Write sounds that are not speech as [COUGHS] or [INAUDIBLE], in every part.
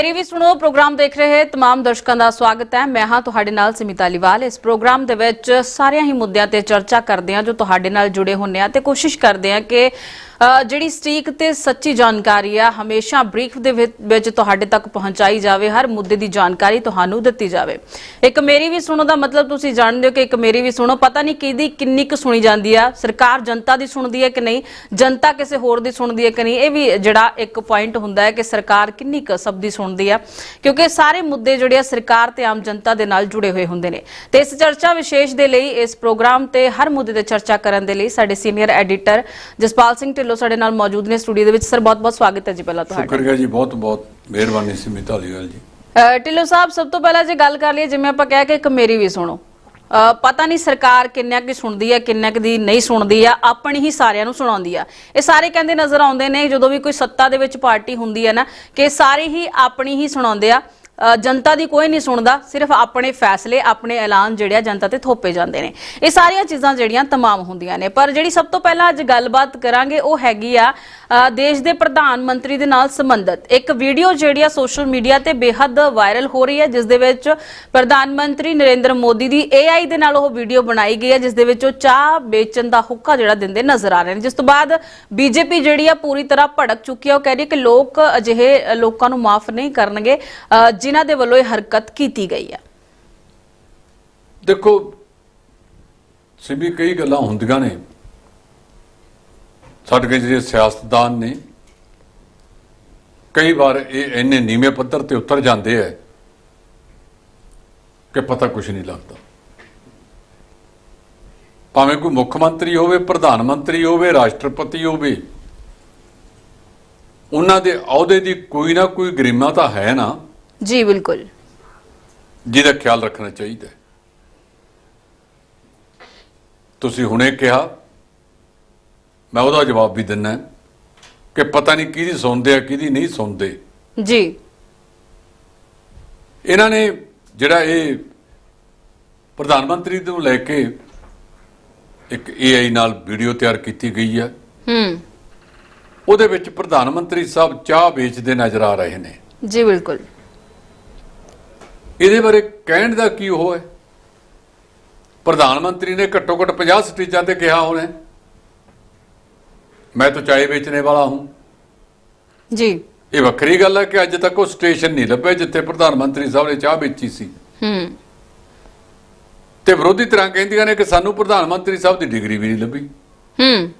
ਇੱਕ ਮੇਰੀ ਵੀ ਸੁਣੋ ਪ੍ਰੋਗਰਾਮ ਦੇਖ ਰਹੇ तमाम ਦਰਸ਼ਕਾਂ ਦਾ ਸਵਾਗਤ ਹੈ ਮੈਂ ਹਾਂ ਤੁਹਾਡੇ ਨਾਲ ਸਿਮਿਤਾ ਲਿਵਾਲ ਇਸ ਪ੍ਰੋਗਰਾਮ ਦੇ ਵਿੱਚ ਸਾਰਿਆਂ ਹੀ ਮੁੱਦਿਆਂ ਤੇ ਚਰਚਾ ਕਰਦੇ ਹਾਂ ਜੋ ਤੁਹਾਡੇ ਨਾਲ ਜੁੜੇ ਹੁੰਨੇ ਆ ਤੇ ਕੋਸ਼ਿਸ਼ ਕਰਦੇ ਹਾਂ ਕਿ ਅ, ਜਿਹੜੀ ਸਟੀਕ ਤੇ ਸੱਚੀ ਜਾਣਕਾਰੀ ਆ, ਹਮੇਸ਼ਾ ਬਰੀਫ ਦੇ ਵਿੱਚ ਤੁਹਾਡੇ ਤੱਕ ਪਹੁੰਚਾਈ ਜਾਵੇ, ਹਰ ਮੁੱਦੇ ਦੀ ਜਾਣਕਾਰੀ ਤੁਹਾਨੂੰ ਦਿੱਤੀ ਜਾਵੇ। ਇੱਕ ਮੇਰੀ ਵੀ ਸੁਣੋ ਦਾ ਮਤਲਬ ਤੁਸੀਂ ਜਾਣਦੇ ਹੋ ਕਿ ਇੱਕ ਮੇਰੀ ਵੀ ਸੁਣੋ, ਪਤਾ ਨਹੀਂ ਕਿਹਦੀ ਕਿੰਨੀ ਕੁ ਸੁਣੀ ਜਾਂਦੀ ਆ, ਸਰਕਾਰ ਜਨਤਾ ਦੀ ਸੁਣਦੀ ਹੈ ਕਿ ਨਹੀਂ, ਜਨਤਾ ਕਿਸੇ ਹੋਰ ਦੀ ਸੁਣਦੀ ਹੈ ਕਿ ਨਹੀਂ, ਇਹ ਵੀ ਜਿਹੜਾ ਇੱਕ ਪੁਆਇੰਟ ਹੁੰਦਾ ਹੈ ਕਿ ਸਰਕਾਰ ਕਿੰਨੀ ਕੁ ਸਭ ਦੀ ਸੁਣਦੀ ਆ, ਕਿਉਂਕਿ ਸਾਰੇ ਮੁੱਦੇ ਜਿਹੜੇ ਆ ਸਰਕਾਰ ਤੇ ਆਮ ਜਨਤਾ ਦੇ ਨਾਲ ਜੁੜੇ ਹੋਏ ਹੁੰਦੇ ਨੇ। ਤੇ ਇਸ ਚਰਚਾ ਵਿਸ਼ੇਸ਼ ਦੇ ਲਈ, ਇਸ ਪ੍ਰੋਗਰਾਮ ਤੇ ਹਰ ਮੁੱਦੇ ਤੇ ਚਰਚਾ ਕਰਨ ਦੇ ਲਈ ਸਾਡੇ ਸੀਨੀਅਰ ਐਡੀਟਰ ਜਸਪਾਲ ਸਿੰਘ ਢਿੱਲੋਂ ਸਾਡੇ ਨਾਲ ਮੌਜੂਦ ਨੇ ਸਟੂਡੀਓ ਦੇ ਵਿੱਚ। ਸਰ ਬਹੁਤ-ਬਹੁਤ ਸਵਾਗਤ ਹੈ ਜੀ ਪਹਿਲਾਂ ਤੁਹਾਡਾ। ਸ਼ੁਕਰੀਆ ਜੀ ਬਹੁਤ ਬਹੁਤ ਮਿਹਰਬਾਨੀ ਸੀ ਮਿਤਾਲੀਵਾਲ ਜੀ। ਅ, ਢਿੱਲੋਂ ਸਾਹਿਬ ਸਭ ਤੋਂ ਪਹਿਲਾਂ ਜੇ ਗੱਲ ਕਰ ਲਈਏ ਜਿਵੇਂ ਆਪਾਂ ਕਹਿ ਕੇ ਇੱਕ ਮੇਰੀ ਵੀ ਸੁਣੋ। ਪਤਾ ਨਹੀਂ ਸਰਕਾਰ ਕਿੰਨਾ ਕੁ ਸੁਣਦੀ ਹੈ ਕਿੰਨਾ ਕੁ ਦੀ ਨਹੀਂ ਸੁਣਦੀ ਆ ਆਪਣੀ ਹੀ ਸਾਰਿਆਂ ਨੂੰ ਸੁਣਾਉਂਦੀ ਆ। ਇਹ ਸਾਰੇ ਕਹਿੰਦੇ ਨਜ਼ਰ ਆਉਂਦੇ ਨੇ ਜਦੋਂ ਵੀ ਕੋਈ ਸੱਤਾ ਦੇ ਵਿੱਚ ਪਾਰਟੀ ਹੁੰਦੀ ਹੈ ਨਾ ਕਿ ਸਾਰੇ ਹੀ ਆਪਣੀ ਹੀ ਸੁਣਾਉਂਦੇ ਆ। ਜਨਤਾ ਦੀ ਕੋਈ ਨਹੀਂ ਸੁਣਦਾ ਸਿਰਫ ਆਪਣੇ ਫੈਸਲੇ ਆਪਣੇ ਐਲਾਨ ਜਿਹੜੇ ਆ ਜਨਤਾ ਤੇ ਥੋਪੇ ਜਾਂਦੇ ਨੇ। ਇਹ ਸਾਰੀਆਂ ਚੀਜ਼ਾਂ ਜਿਹੜੀਆਂ ਤਮਾਮ ਹੁੰਦੀਆਂ ਨੇ। ਪਰ ਜਿਹੜੀ ਸਭ ਤੋਂ ਪਹਿਲਾਂ ਅੱਜ ਗੱਲਬਾਤ ਕਰਾਂਗੇ ਉਹ ਹੈਗੀ ਆ ਦੇਸ਼ ਦੇ ਪ੍ਰਧਾਨ ਮੰਤਰੀ ਦੇ ਨਾਲ ਸੰਬੰਧਿਤ। ਇੱਕ ਵੀਡੀਓ ਜਿਹੜੀ ਆ ਸੋਸ਼ਲ ਮੀਡੀਆ ਤੇ ਬੇਹੱਦ ਵਾਇਰਲ ਹੋ ਰਹੀ ਹੈ ਜਿਸ ਦੇ ਵਿੱਚ ਪ੍ਰਧਾਨ ਮੰਤਰੀ ਨਰਿੰਦਰ ਮੋਦੀ ਦੀ AI ਦੇ ਨਾਲ ਉਹ ਵੀਡੀਓ ਬਣਾਈ ਗਈ ਹੈ ਜਿਸ ਦੇ ਵਿੱਚ ਉਹ ਚਾਹ ਵੇਚਣ ਦਾ ਹੁੱਕਾ ਜਿਹੜਾ ਦਿੰਦੇ ਨਜ਼ਰ ਆ ਰਹੇ ਨੇ। ਜਿਸ ਤੋਂ ਬਾਅਦ ਬੀਜੇਪੀ ਜਿਹੜੀ ਆ ਪੂਰੀ ਤਰ੍ਹਾਂ ਭੜਕ ਚੁੱਕੀ ਹੈ। ਉਹ ਕਹਿ ਰਹੀ ਹੈ ਕਿ ਲੋਕ ਅਜਿਹੇ ਲੋਕਾਂ ਨੂੰ ਮਾਫ ਨਹੀਂ ਕਰਨਗੇ। ਅ, ਜਿਨ੍ਹਾਂ ਦੇ ਵੱਲੋਂ ਇਹ ਹਰਕਤ ਕੀਤੀ ਗਈ ਹੈ ਦੇਖੋ ਸਿੱਬੀ ਕਈ ਗੱਲਾਂ ਹੁੰਦੀਆਂ ਨੇ। ਸਾਡੇ ਜਿਹੜੇ ਸਿਆਸਤਦਾਨ ਨੇ, ਕਈ ਵਾਰ ਇਹ ਇੰਨੇ ਨੀਵੇਂ ਪੱਧਰ ਤੇ ਉਤਰ ਜਾਂਦੇ ਐ ਕਿ ਪਤਾ ਕੁਝ ਨਹੀਂ ਲੱਗਦਾ। ਭਾਵੇਂ ਕੋਈ ਮੁੱਖ ਮੰਤਰੀ ਹੋਵੇ, ਪ੍ਰਧਾਨ ਮੰਤਰੀ ਹੋਵੇ, ਰਾਸ਼ਟਰਪਤੀ ਹੋਵੇ, ਉਹਨਾਂ ਦੇ ਅਹੁਦੇ ਦੀ ਕੋਈ ਨਾ ਕੋਈ ਗਰਿਮਾ ਤਾਂ ਹੈ ਨਾ। ਜੀ ਬਿਲਕੁਲ। ਜਿਹਦਾ ਖਿਆਲ ਰੱਖਣਾ ਚਾਹੀਦਾ। ਤੁਸੀਂ ਹੁਣੇ ਕਿਹਾ ਮੈਂ ਉਹਦਾ ਜਵਾਬ ਵੀ ਦਿੰਨਾ ਕਿ ਪਤਾ ਨਹੀਂ ਕਿਹਦੀ ਸੁਣਦੇ ਆ ਕਿਹਦੀ ਨਹੀਂ ਸੁਣਦੇ। ਜੀ। ਇਹਨਾਂ ਨੇ ਜਿਹੜਾ ਇਹ ਪ੍ਰਧਾਨ ਮੰਤਰੀ ਨੂੰ ਲੈ ਕੇ ਇੱਕ AI ਨਾਲ ਵੀਡੀਓ ਤਿਆਰ ਕੀਤੀ ਗਈ ਹੈ। ਹੂੰ। ਉਹਦੇ ਵਿੱਚ ਪ੍ਰਧਾਨ ਮੰਤਰੀ ਸਾਹਿਬ ਚਾਹ ਵੇਚਦੇ ਨਜ਼ਰ ਆ ਰਹੇ ਨੇ। ਜੀ ਬਿਲਕੁਲ। ਇਹਦੇ ਬਾਰੇ ਕਹਿਣ ਦਾ ਕੀ ਉਹ ਹੈ? ਪ੍ਰਧਾਨ ਮੰਤਰੀ ਨੇ ਘੱਟੋ ਘੱਟ 50 ਸਟੇਜਾਂ ਤੇ ਕਿਹਾ ਹੋਣਾ ਮੈਂ ਤਾਂ ਚਾय ਵੇਚਣੇ ਵਾਲਾ ਹੂੰ। ਜੀ। ਇਹ ਵੱਖਰੀ ਗੱਲ ਹੈ ਕਿ ਅੱਜ ਤੱਕ ਉਹ ਸਟੇਸ਼ਨ ਨਹੀਂ ਲੱਭਿਆ ਜਿੱਥੇ ਪ੍ਰਧਾਨ ਮੰਤਰੀ ਸਾਹਿਬ ਨੇ ਚਾਹ ਵੇਚੀ ਸੀ। ਹੂੰ। ਤੇ ਵਿਰੋਧੀ ਧਿਰਾਂ ਕਹਿੰਦੀਆਂ ਨੇ ਕਿ ਸਾਨੂੰ ਪ੍ਰਧਾਨ ਮੰਤਰੀ ਸਾਹਿਬ ਦੀ ਡਿਗਰੀ ਵੀ ਨਹੀਂ ਲੱਭੀ। ਹੂੰ।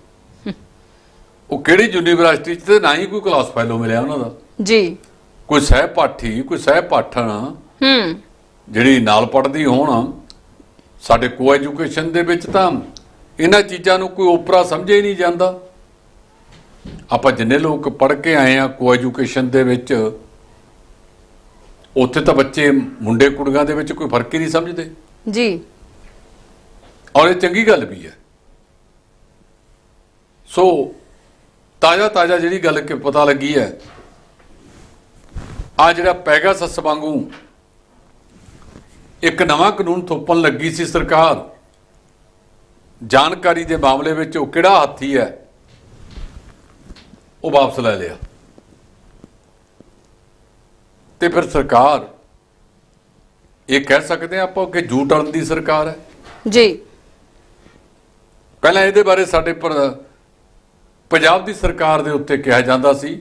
ਉਹ ਕਿਹੜੀ ਯੂਨੀਵਰਸਿਟੀ 'ਚ ਤੇ ਨਾ ਹੀ ਕੋਈ ਕਲਾਸ ਫੈਲੋ ਮਿਲਿਆ ਉਹਨਾਂ ਦਾ। ਜੀ। ਕੋਈ ਸਹਿ ਪਾਠੀ ਕੋਈ ਸਹਿ ਪਾਠਣ ਹੂੰ। ਜਿਹੜੀ ਨਾਲ ਪੜ੍ਹਦੀ ਹੋਣ ਸਾਡੇ ਕੋ ਐਜੂਕੇਸ਼ਨ ਦੇ ਵਿੱਚ ਤਾਂ ਇਹਨਾਂ ਚੀਜ਼ਾਂ ਨੂੰ ਕੋਈ ਓਪਰਾ ਸਮਝਿਆ ਹੀ ਨਹੀਂ ਜਾਂਦਾ। ਆਪਾਂ ਜਿੰਨੇ ਲੋਕ ਪੜ੍ਹ ਕੇ ਆਏ ਆ ਕੋ ਐਜੂਕੇਸ਼ਨ ਦੇ ਵਿੱਚ ਉੱਥੇ ਤਾਂ ਬੱਚੇ ਮੁੰਡੇ ਕੁੜੀਆਂ ਦੇ ਵਿੱਚ ਕੋਈ ਫ਼ਰਕ ਹੀ ਨਹੀਂ ਸਮਝਦੇ। ਜੀ। ਔਰ ਇਹ ਚੰਗੀ ਗੱਲ ਵੀ ਹੈ। ਸੋ ਤਾਜ਼ਾ ਤਾਜ਼ਾ ਜਿਹੜੀ ਗੱਲ ਕਿ ਪਤਾ ਲੱਗੀ ਹੈ ਆ ਜਿਹੜਾ ਪੈਗਾਸਸ ਵਾਂਗੂ ਇੱਕ ਨਵਾਂ ਕਾਨੂੰਨ ਥੋਪਣ ਲੱਗੀ ਸੀ ਸਰਕਾਰ। ਜਾਣਕਾਰੀ ਦੇ ਮਾਮਲੇ ਵਿੱਚ ਉਹ ਕਿਹੜਾ ਹਾਥੀ ਹੈ ਉਹ ਵਾਪਸ ਲੈ ਲਿਆ। ਤੇ ਫਿਰ ਸਰਕਾਰ ਇਹ ਕਹਿ ਸਕਦੇ ਆਪਾਂ ਕਿ ਜੂ ਟਰਨ ਦੀ ਸਰਕਾਰ ਹੈ। ਜੀ। ਪਹਿਲਾਂ ਇਹਦੇ ਬਾਰੇ ਸਾਡੇ ਪੰਜਾਬ ਦੀ ਸਰਕਾਰ ਦੇ ਉੱਤੇ ਕਿਹਾ ਜਾਂਦਾ ਸੀ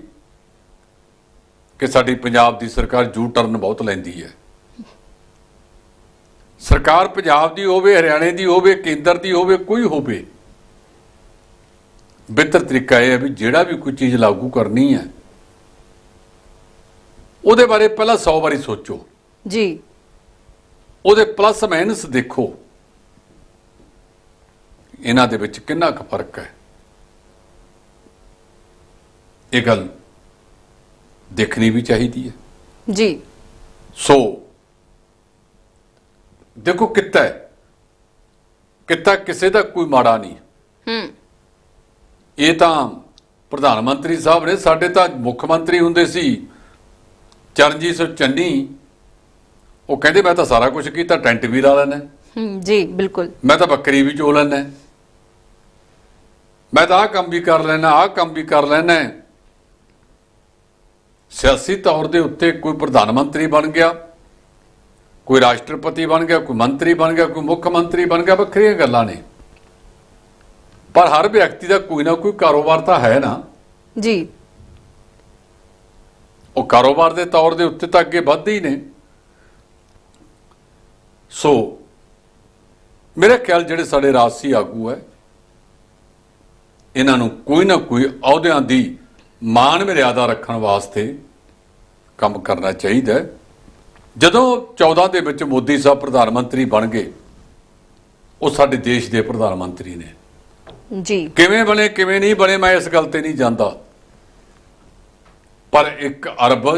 ਕਿ ਸਾਡੀ ਪੰਜਾਬ ਦੀ ਸਰਕਾਰ ਜੂ ਟਰਨ ਬਹੁਤ ਲੈਂਦੀ ਹੈ। ਸਰਕਾਰ ਪੰਜਾਬ ਦੀ ਹੋਵੇ ਹਰਿਆਣੇ ਦੀ ਹੋਵੇ ਕੇਂਦਰ ਦੀ ਹੋਵੇ ਕੋਈ ਹੋਵੇ। ਬਿਹਤਰ ਤਰੀਕਾ ਇਹ ਹੈ ਵੀ ਜਿਹੜਾ ਵੀ ਕੋਈ ਚੀਜ਼ ਲਾਗੂ ਕਰਨੀ ਹੈ ਉਹਦੇ ਬਾਰੇ ਪਹਿਲਾਂ 100 ਵਾਰੀ ਸੋਚੋ। ਜੀ। ਉਹਦੇ ਪਲੱਸ ਮਾਈਨਸ ਦੇਖੋ। ਇਹਨਾਂ ਦੇ ਵਿੱਚ ਕਿੰਨਾ ਕੁ ਫ਼ਰਕ ਹੈ। ਇਹ ਗੱਲ ਦੇਖਣੀ ਵੀ ਚਾਹੀਦੀ ਹੈ। ਜੀ। ਸੋ ਦੇਖੋ ਕਿੱਤਾ ਹੈ। ਕਿੱਤਾ ਕਿਸੇ ਦਾ ਕੋਈ ਮਾੜਾ ਨਹੀਂ। ਹੂੰ। ਇਹ ਤਾਂ ਪ੍ਰਧਾਨ ਮੰਤਰੀ ਸਾਹਿਬ ਨੇ ਸਾਡੇ ਤਾਂ ਮੁੱਖ ਮੰਤਰੀ ਹੁੰਦੇ ਸੀ ਚਰਨਜੀਤ ਸਿੰਘ ਚੰਨੀ। ਉਹ ਕਹਿੰਦੇ ਮੈਂ ਤਾਂ ਸਾਰਾ ਕੁਝ ਕੀਤਾ ਟੈਂਟ ਵੀ ਲਾ ਲੈਣਾ ਹੂੰ। ਜੀ ਬਿਲਕੁਲ। ਮੈਂ ਤਾਂ ਬੱਕਰੀ ਵੀ ਚੋ ਲੈਣਾ ਮੈਂ ਤਾਂ ਆਹ ਕੰਮ ਵੀ ਕਰ ਲੈਣਾ ਆਹ ਕੰਮ ਵੀ ਕਰ ਲੈਣਾ ਸਿਆਸੀ ਤੌਰ ਦੇ ਉੱਤੇ ਕੋਈ ਪ੍ਰਧਾਨ ਮੰਤਰੀ ਬਣ ਗਿਆ। ਕੋਈ ਰਾਸ਼ਟਰਪਤੀ ਬਣ ਗਿਆ ਕੋਈ ਮੰਤਰੀ ਬਣ ਗਿਆ ਕੋਈ ਮੁੱਖ ਮੰਤਰੀ ਬਣ ਗਿਆ ਵੱਖਰੀਆਂ ਗੱਲਾਂ ਨੇ। ਪਰ ਹਰ ਵਿਅਕਤੀ ਦਾ ਕੋਈ ਨਾ ਕੋਈ ਕਾਰੋਬਾਰ ਤਾਂ ਹੈ ਨਾ। ਜੀ। ਉਹ ਕਾਰੋਬਾਰ ਦੇ ਤੌਰ ਦੇ ਉੱਤੇ ਤਾਂ ਅੱਗੇ ਵੱਧਦੇ ਹੀ ਨੇ। ਸੋ ਮੇਰੇ ਖਿਆਲ ਜਿਹੜੇ ਸਾਡੇ ਰਾਜਸੀ ਆਗੂ ਹੈ ਇਹਨਾਂ ਨੂੰ ਕੋਈ ਨਾ ਕੋਈ ਅਹੁਦਿਆਂ ਦੀ ਮਾਨ ਮਰਿਆਦਾ ਰੱਖਣ ਵਾਸਤੇ ਕੰਮ ਕਰਨਾ ਚਾਹੀਦਾ ਹੈ। ਜਦੋਂ 14 ਦੇ ਵਿੱਚ ਮੋਦੀ ਸਾਹਿਬ ਪ੍ਰਧਾਨ ਮੰਤਰੀ ਬਣ ਗਏ ਉਹ ਸਾਡੇ ਦੇਸ਼ ਦੇ ਪ੍ਰਧਾਨ ਮੰਤਰੀ ਨੇ। ਜੀ। ਕਿਵੇਂ ਬਣੇ ਕਿਵੇਂ ਨਹੀਂ ਬਣੇ ਮੈਂ ਇਸ ਗੱਲ ਤੇ ਨਹੀਂ ਜਾਂਦਾ। ਪਰ 1 ਅਰਬ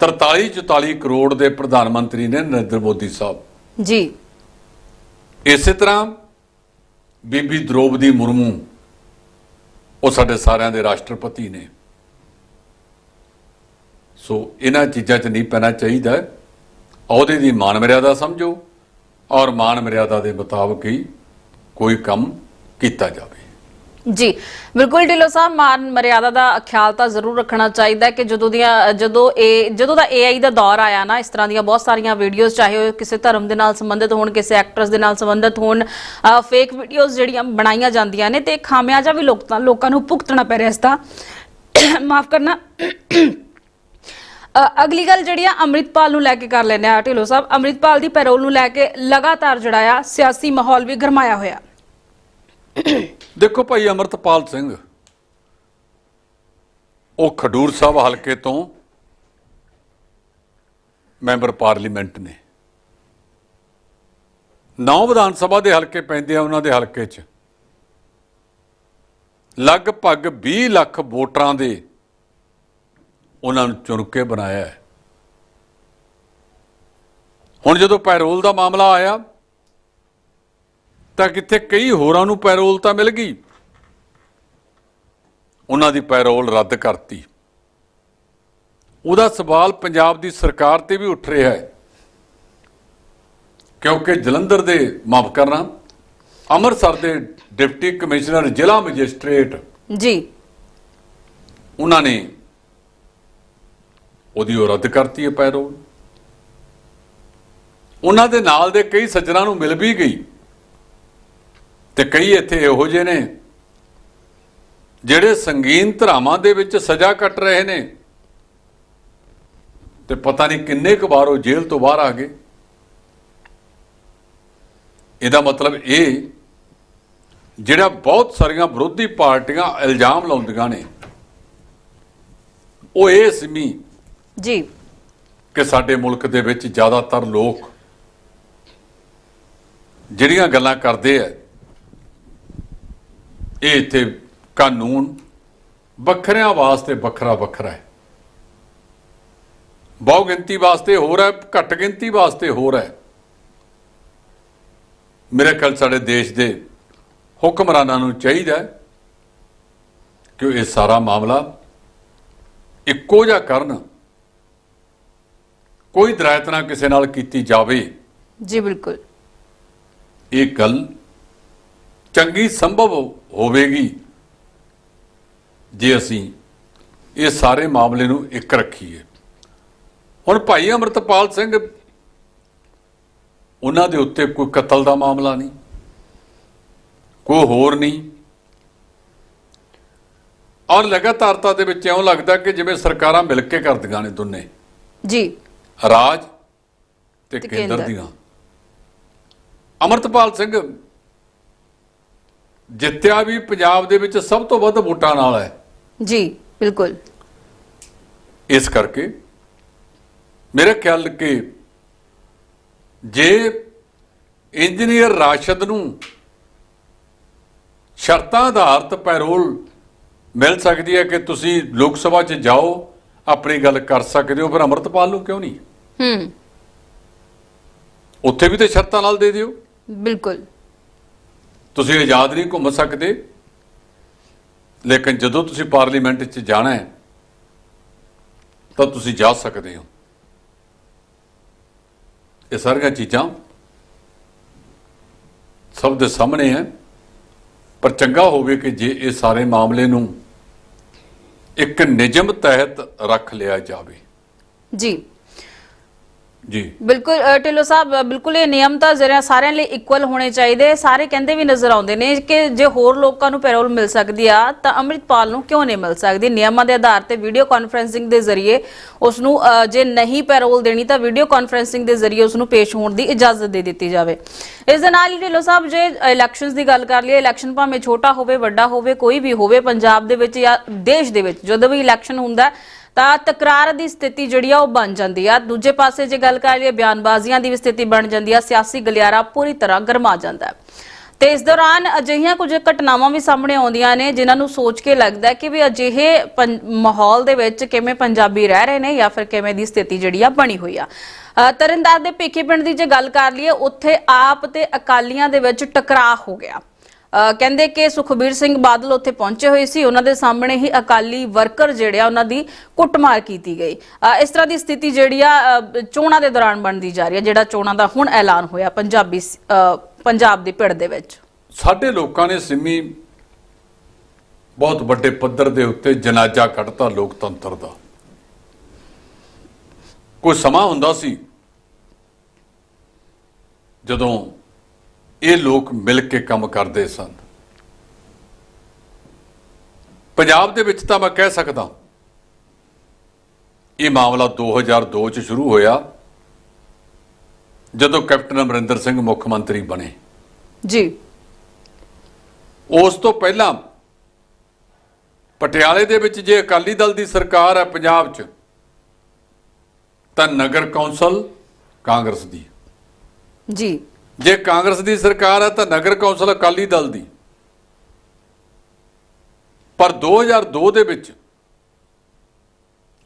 43 44 ਕਰੋੜ ਦੇ ਪ੍ਰਧਾਨ ਮੰਤਰੀ ਨੇ ਨਰਿੰਦਰ ਮੋਦੀ ਸਾਹਿਬ। ਜੀ। ਇਸੇ ਤਰ੍ਹਾਂ ਬੀਬੀ ਦ੍ਰੋਪਦੀ ਮੁਰਮੂ ਉਹ ਸਾਡੇ ਸਾਰਿਆਂ ਦੇ ਰਾਸ਼ਟਰਪਤੀ ਨੇ। ਸੋ ਇਹਨਾਂ ਚੀਜ਼ਾਂ 'ਚ ਨਹੀਂ ਪੈਣਾ ਚਾਹੀਦਾ। ਅਹੁਦੇ ਦੀ ਮਾਨ ਮਰਿਆਦਾ ਸਮਝੋ ਔਰ ਮਾਨ ਮਰਿਆਦਾ ਦੇ ਮੁਤਾਬਕ ਹੀ ਕੋਈ ਕੰਮ ਕੀਤਾ ਜਾਵੇ। ਜੀ, ਬਿਲਕੁਲ ਢਿੱਲੋ ਸਾਹਿਬ, ਮਾਨ ਮਰਿਆਦਾ ਦਾ ਖਿਆਲ ਤਾਂ ਜ਼ਰੂਰ ਰੱਖਣਾ ਚਾਹੀਦਾ ਕਿ ਜਦੋਂ ਦੀਆਂ, ਜਦੋਂ ਇਹ, ਜਦੋਂ ਦਾ AI ਦਾ ਦੌਰ ਆਇਆ ਨਾ, ਇਸ ਤਰ੍ਹਾਂ ਦੀਆਂ ਬਹੁਤ ਸਾਰੀਆਂ ਵੀਡੀਓਜ਼ ਚਾਹੇ ਉਹ ਕਿਸੇ ਧਰਮ ਦੇ ਨਾਲ ਸੰਬੰਧਿਤ ਹੋਣ, ਕਿਸੇ ਐਕਟਰਸ ਦੇ ਨਾਲ ਸੰਬੰਧਿਤ ਹੋਣ ਫੇਕ ਵੀਡੀਓਜ਼ ਜਿਹੜੀਆਂ ਬਣਾਈਆਂ ਜਾਂਦੀਆਂ ਨੇ ਤੇ ਖਾਮਿਆਜਾ ਵੀ ਲੋਕ, ਲੋਕਾਂ ਨੂੰ ਭੁਗਤਣਾ ਪੈ ਰਿਹਾ ਇਸ ਦਾ। [COUGHS] ਮਾਫ ਕਰਨਾ। ਅਗਲੀ ਗੱਲ ਜਿਹੜੀ ਆ, ਅੰਮ੍ਰਿਤਪਾਲ ਨੂੰ ਲੈ ਕੇ ਕਰ ਲੈਂਦੇ ਆ ਢਿੱਲੋਂ ਸਾਹਿਬ। ਅੰਮ੍ਰਿਤਪਾਲ ਦੀ ਪੈਰੋਲ ਨੂੰ ਲੈ ਕੇ ਲਗਾਤਾਰ ਜਿਹੜਾ ਆ, ਸਿਆਸੀ ਮਾਹੌਲ ਵੀ ਗਰਮਾਇਆ ਹੋਇਆ। ਦੇਖੋ ਭਾਈ ਅਮਰਤਪਾਲ ਸਿੰਘ, ਉਹ ਖਡੂਰ ਸਾਹਿਬ ਹਲਕੇ ਤੋਂ ਮੈਂਬਰ ਪਾਰਲੀਮੈਂਟ ਨੇ। ਨੌ ਵਿਧਾਨ ਸਭਾ ਦੇ ਹਲਕੇ ਪੈਂਦੇ ਆ ਉਹਨਾਂ ਦੇ ਹਲਕੇ 'ਚ। ਲਗਭਗ 20 ਲੱਖ ਵੋਟਰਾਂ ਦੇ ਉਹਨਾਂ ਨੂੰ ਚੁਣ ਕੇ ਬਣਾਇਆ ਹੈ। ਹੁਣ ਜਦੋਂ ਪੈਰੋਲ ਦਾ ਮਾਮਲਾ ਆਇਆ ਤਾਂ ਕਿਤੇ ਕਈ ਹੋਰਾਂ ਨੂੰ ਪੈਰੋਲ ਤਾਂ ਮਿਲ ਗਈ। ਉਹਨਾਂ ਦੀ ਪੈਰੋਲ ਰੱਦ ਕਰਤੀ। ਉਹਦਾ ਸਵਾਲ ਪੰਜਾਬ ਦੀ ਸਰਕਾਰ ਤੇ ਵੀ ਉੱਠ ਰਿਹਾ ਹੈ। ਕਿਉਂਕਿ ਜਲੰਧਰ ਦੇ ਮਾਫ ਕਰਨਾ ਅੰਮ੍ਰਿਤਸਰ ਦੇ ਡਿਪਟੀ ਕਮਿਸ਼ਨਰ ਜ਼ਿਲ੍ਹਾ ਮੈਜਿਸਟ੍ਰੇਟ ਜੀ। ਉਹਨਾਂ ਨੇ ਉਹਦੀ ਉਹ ਰੱਦ ਕਰਤੀ ਹੈ ਪੈਰੋਲ। ਉਹਨਾਂ ਦੇ ਨਾਲ ਦੇ ਕਈ ਸੱਜਣਾ ਨੂੰ ਮਿਲ ਵੀ ਗਈ। ਤੇ ਕਈ ਇੱਥੇ ਇਹੋ ਜਿਹੇ ਨੇ, ਜਿਹੜੇ ਸੰਗੀਨ ਧਰਾਵਾਂ ਦੇ ਵਿੱਚ ਸਜ਼ਾ ਕੱਟ ਰਹੇ ਨੇ। ਤੇ ਪਤਾ ਨਹੀਂ ਕਿੰਨੇ ਕੁ ਵਾਰ ਉਹ ਜੇਲ੍ਹ ਤੋਂ ਬਾਹਰ ਆ ਗਏ। ਇਹਦਾ ਮਤਲਬ ਇਹ, ਜਿਹੜਾ ਬਹੁਤ ਸਾਰੀਆਂ ਵਿਰੋਧੀ ਪਾਰਟੀਆਂ ਇਲਜ਼ਾਮ ਲਾਉਂਦੀਆਂ ਨੇ, ਉਹ ਇਹ ਸਮੀ ਜੀ। ਕਿ ਸਾਡੇ ਮੁਲਕ ਦੇ ਵਿੱਚ ਜ਼ਿਆਦਾਤਰ ਲੋਕ ਜਿਹੜੀਆਂ ਗੱਲਾਂ ਕਰਦੇ ਆ, ਇਹ ਇੱਥੇ ਕਾਨੂੰਨ ਵੱਖਰਿਆਂ ਵਾਸਤੇ ਵੱਖਰਾ ਵੱਖਰਾ ਹੈ। ਬਹੁ ਗਿਣਤੀ ਵਾਸਤੇ ਹੋਰ ਹੈ, ਘੱਟ ਗਿਣਤੀ ਵਾਸਤੇ ਹੋਰ ਹੈ। ਮੇਰੇ ਖਿਆਲ ਸਾਡੇ ਦੇਸ਼ ਦੇ ਹੁਕਮਰਾਨਾਂ ਨੂੰ ਚਾਹੀਦਾ ਕਿ ਇਹ ਸਾਰਾ ਮਾਮਲਾ ਇੱਕੋ ਜਿਹਾ ਕਰਨ। ਕੋਈ ਦਰਾਇਤ ਨਾ ਕਿਸੇ ਨਾਲ ਕੀਤੀ ਜਾਵੇ। ਜੀ ਬਿਲਕੁਲ। ਇਹ ਗੱਲ ਚੰਗੀ ਸੰਭਵ ਹੋਵੇਗੀ ਜੇ ਅਸੀਂ ਇਹ ਸਾਰੇ ਮਾਮਲੇ ਨੂੰ ਇੱਕ ਰੱਖੀਏ। ਹੁਣ ਭਾਈ ਅਮਰਤਪਾਲ ਸਿੰਘ ਉਹਨਾਂ ਦੇ ਉੱਤੇ ਕੋਈ ਕਤਲ ਦਾ ਮਾਮਲਾ ਨਹੀਂ ਕੋਈ ਹੋਰ ਨਹੀਂ। ਔਰ ਲਗਾਤਾਰਤਾ ਦੇ ਵਿੱਚ ਇਉਂ ਲੱਗਦਾ ਕਿ ਜਿਵੇਂ ਸਰਕਾਰਾਂ ਮਿਲ ਕੇ ਕਰਦੀਆਂ ਨੇ ਦੋਨੇ। ਜੀ। ਰਾਜ ਤੇ ਤੇ ਕੇਂਦਰ ਕੇਂਦਰ। ਦੀਆਂ। ਅਮਰਤਪਾਲ ਸਿੰਘ ਜਿੱਤਿਆ ਵੀ ਪੰਜਾਬ ਦੇ ਵਿੱਚ ਸਭ ਤੋਂ ਵੱਧ ਵੋਟਾਂ ਨਾਲ ਹੈ। ਜੀ ਬਿਲਕੁਲ। ਇਸ ਕਰਕੇ ਮੇਰੇ ਖਿਆਲ ਕਿ ਜੇ ਇੰਜੀਨੀਅਰ ਰਾਸ਼ਦ ਨੂੰ ਸ਼ਰਤਾਂ ਆਧਾਰਿਤ ਪੈਰੋਲ ਮਿਲ ਸਕਦੀ ਹੈ ਕਿ ਤੁਸੀਂ ਲੋਕ ਸਭਾ 'ਚ ਜਾਓ ਆਪਣੀ ਗੱਲ ਕਰ ਸਕਦੇ ਹੋ ਪਰ ਅਮਰਤਪਾਲ ਨੂੰ ਕਿਉਂ ਨਹੀਂ? ਹੂੰ। ਉੱਥੇ ਵੀ ਤੇ ਸ਼ਰਤਾਂ ਨਾਲ ਦੇ ਦਿਓ। ਬਿਲਕੁਲ। ਤੁਸੀਂ ਆਜ਼ਾਦ ਨਹੀਂ ਘੁੰਮ ਸਕਦੇ। ਲੇਕਿਨ ਜਦੋਂ ਤੁਸੀਂ ਪਾਰਲੀਮੈਂਟ 'ਚ ਜਾਣਾ ਹੈ ਤਾਂ ਤੁਸੀਂ ਜਾ ਸਕਦੇ ਹੋ। ਇਹ ਸਾਰੀਆਂ ਚੀਜ਼ਾਂ ਸਭ ਦੇ ਸਾਹਮਣੇ ਹੈ। ਪਰ ਚੰਗਾ ਹੋਵੇ ਕਿ ਜੇ ਇਹ ਸਾਰੇ ਮਾਮਲੇ ਨੂੰ ਇੱਕ ਨਿਯਮ ਤਹਿਤ ਰੱਖ ਲਿਆ ਜਾਵੇ। ਜੀ। ਜੀ। ਬਿਲਕੁਲ ਅ, ਢਿੱਲੋਂ ਸਾਹਿਬ ਬਿਲਕੁਲ ਇਹ ਨਿਯਮ ਤਾਂ ਜ਼ਰਾ ਸਾਰਿਆਂ ਲਈ ਇਕੁਅਲ ਹੋਣੇ ਚਾਹੀਦੇ। ਸਾਰੇ ਕਹਿੰਦੇ ਵੀ ਨਜ਼ਰ ਆਉਂਦੇ ਨੇ ਕਿ ਜੇ ਹੋਰ ਲੋਕਾਂ ਨੂੰ ਪੈਰੋਲ ਮਿਲ ਸਕਦੀ ਆ ਤਾਂ ਅੰਮ੍ਰਿਤਪਾਲ ਨੂੰ ਕਿਉਂ ਨਹੀਂ ਮਿਲ ਸਕਦੀ? ਨਿਯਮਾਂ ਦੇ ਆਧਾਰ ਤੇ ਵੀਡੀਓ ਕਾਨਫਰੈਂਸਿੰਗ ਦੇ ਜ਼ਰੀਏ ਉਸ ਨੂੰ ਜੇ ਨਹੀਂ ਪੈਰੋਲ ਦੇਣੀ ਤਾਂ ਵੀਡੀਓ ਕਾਨਫਰੈਂਸਿੰਗ ਦੇ ਜ਼ਰੀਏ ਉਸ ਨੂੰ ਪੇਸ਼ ਹੋਣ ਦੀ ਇਜਾਜ਼ਤ ਦੇ ਦਿੱਤੀ ਜਾਵੇ। ਇਸ ਦੇ ਨਾਲ ਹੀ ਢਿੱਲੋਂ ਸਾਹਿਬ ਜੇ ਇਲੈਕਸ਼ਨਸ ਦੀ ਗੱਲ ਕਰ ਲਈਏ ਇਲੈਕਸ਼ਨ ਭਾਵੇਂ ਛੋਟਾ ਹੋਵੇ ਵੱਡਾ ਹੋਵੇ ਕੋਈ ਵੀ ਹੋਵੇ ਪੰਜਾਬ ਦੇ ਵਿੱਚ ਜਾਂ ਦੇਸ਼ ਦੇ ਵਿੱਚ ਜਦੋਂ ਵੀ ਇਲੈਕਸ਼ਨ ਹੁੰਦਾ ਹੈ, ਤਾਂ ਤਕਰਾਰ ਦੀ ਸਥਿਤੀ ਜਿਹੜੀ ਆ ਉਹ ਬਣ ਜਾਂਦੀ ਆ। ਦੂਜੇ ਪਾਸੇ ਜੇ ਗੱਲ ਕਰ ਲਈਏ ਬਿਆਨਬਾਜ਼ੀਆਂ ਦੀ ਵੀ ਸਥਿਤੀ ਬਣ ਜਾਂਦੀ ਆ। ਸਿਆਸੀ ਗਲਿਆਰਾ ਪੂਰੀ ਤਰ੍ਹਾਂ ਗਰਮਾ ਜਾਂਦਾ ਹੈ। ਤੇ ਇਸ ਦੌਰਾਨ ਅਜਿਹੀਆਂ ਕੁਝ ਘਟਨਾਵਾਂ ਵੀ ਸਾਹਮਣੇ ਆਉਂਦੀਆਂ ਨੇ ਜਿਨ੍ਹਾਂ ਨੂੰ ਸੋਚ ਕੇ ਲੱਗਦਾ ਕਿ ਵੀ ਅਜਿਹੇ ਪੰ- ਮਾਹੌਲ ਦੇ ਵਿੱਚ ਕਿਵੇਂ ਪੰਜਾਬੀ ਰਹਿ ਰਹੇ ਨੇ ਜਾਂ ਫਿਰ ਕਿਵੇਂ ਦੀ ਸਥਿਤੀ ਜਿਹੜੀ ਆ ਬਣੀ ਹੋਈ ਆ। ਅ, ਦੇ ਭਿੱਖੀ ਪਿੰਡ ਦੀ ਜੇ ਗੱਲ ਕਰ ਲਈਏ ਉੱਥੇ ਆਪ ਤੇ ਅਕਾਲੀਆਂ ਦੇ ਵਿੱਚ ਟਕਰਾਅ ਹੋ ਗਿਆ। ਕਹਿੰਦੇ ਕਿ ਸੁਖਬੀਰ ਸਿੰਘ ਬਾਦਲ ਉੱਥੇ ਪਹੁੰਚੇ ਹੋਏ ਸੀ। ਉਹਨਾਂ ਦੇ ਸਾਹਮਣੇ ਹੀ ਅਕਾਲੀ ਵਰਕਰ ਜਿਹੜੇ ਆ, ਉਹਨਾਂ ਦੀ ਕੁੱਟਮਾਰ ਕੀਤੀ ਗਈ। ਇਸ ਤਰ੍ਹਾਂ ਦੀ ਸਥਿਤੀ ਜਿਹੜੀ ਆ ਚੋਣਾਂ ਦੇ ਦੌਰਾਨ ਬਣਦੀ ਜਾ ਰਹੀ ਹੈ, ਜਿਹੜਾ ਚੋਣਾਂ ਦਾ ਹੁਣ ਐਲਾਨ ਹੋਇਆ ਪੰਜਾਬੀ ਪੰਜਾਬ ਦੀ ਪਿੰਡ ਦੇ ਵਿੱਚ। ਸਾਡੇ ਲੋਕਾਂ ਨੇ ਸਿੰਮੀ ਬਹੁਤ ਵੱਡੇ ਪੱਧਰ ਦੇ ਉੱਤੇ ਜਨਾਜ਼ਾ ਕੱਢਤਾ ਲੋਕਤੰਤਰ ਦਾ। ਕੋਈ ਸਮਾਂ ਹੁੰਦਾ ਸੀ ਜਦੋਂ ਇਹ ਲੋਕ ਮਿਲ ਕੇ ਕੰਮ ਕਰਦੇ ਸਨ। ਪੰਜਾਬ ਦੇ ਵਿੱਚ ਤਾਂ ਮੈਂ ਕਹਿ ਸਕਦਾ ਇਹ ਮਾਮਲਾ 2002 ਚ ਸ਼ੁਰੂ ਹੋਇਆ ਜਦੋਂ ਕੈਪਟਨ ਅਮਰਿੰਦਰ ਸਿੰਘ ਮੁੱਖ ਮੰਤਰੀ ਬਣੇ। ਜੀ। ਉਸ ਤੋਂ ਪਹਿਲਾਂ ਪਟਿਆਲੇ ਦੇ ਵਿੱਚ ਜੇ ਅਕਾਲੀ ਦਲ ਦੀ ਸਰਕਾਰ ਹੈ ਪੰਜਾਬ 'ਚ ਤਾਂ ਨਗਰ ਕੌਂਸਲ ਕਾਂਗਰਸ ਦੀ। ਜੀ। ਜੇ ਕਾਂਗਰਸ ਦੀ ਸਰਕਾਰ ਹੈ ਤਾਂ ਨਗਰ ਕੌਂਸਲ ਅਕਾਲੀ ਦਲ ਦੀ। ਪਰ 2002 ਦੇ ਵਿੱਚ